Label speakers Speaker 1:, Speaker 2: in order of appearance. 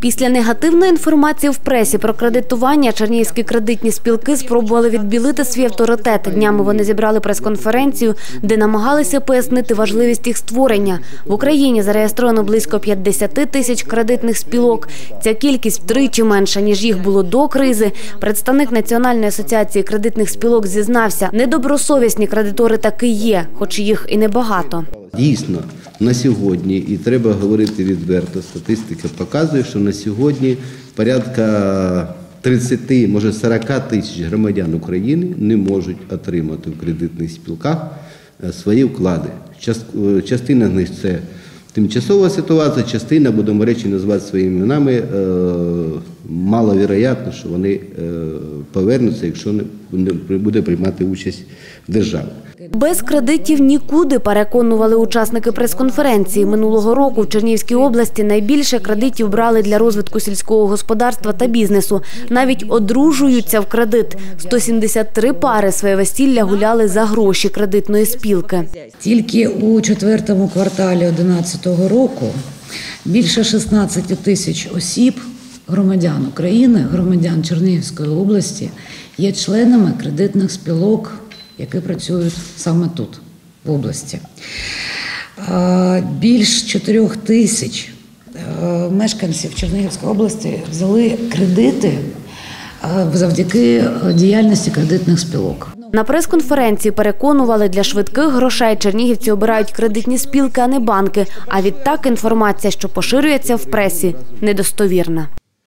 Speaker 1: Після негативної інформації в пресі про кредитування чернігівські кредитні спілки спробували відбілити свій авторитет. Днями вони зібрали прес-конференцію, де намагалися пояснити важливість їх створення. В Україні зареєстровано близько 50 тисяч кредитних спілок. Ця кількість втричі менша, ніж їх було до кризи. Представник Національної асоціації кредитних спілок зізнався, недобросовісні кредитори таки є, хоч їх і небагато.
Speaker 2: Дійсно, на сьогодні, і треба говорити відверто, статистика показує, що на сьогодні порядка 30, може 40 тисяч громадян України не можуть отримати в кредитних спілках е, свої вклади. Е, Частина з них це тимчасова ситуація, частина, будемо речі, назвати своїми іменами, е, маловероятно, що вони е, повернуться, якщо не буде приймати участь держава.
Speaker 1: Без кредитів нікуди, переконували учасники прес-конференції. Минулого року в Чернігівській області найбільше кредитів брали для розвитку сільського господарства та бізнесу. Навіть одружуються в кредит. 173 пари своє весілля гуляли за гроші кредитної спілки.
Speaker 3: Тільки у четвертому кварталі 2011 року більше 16 тисяч осіб, громадян України, громадян Чернігівської області, є членами кредитних спілок, які працюють саме тут, в області. Більш 4 тисяч е, мешканців Чернігівської області взяли кредити е, завдяки е, діяльності кредитних спілок.
Speaker 1: На прес-конференції переконували, для швидких грошей чернігівці обирають кредитні спілки, а не банки. А відтак інформація, що поширюється в пресі, недостовірна.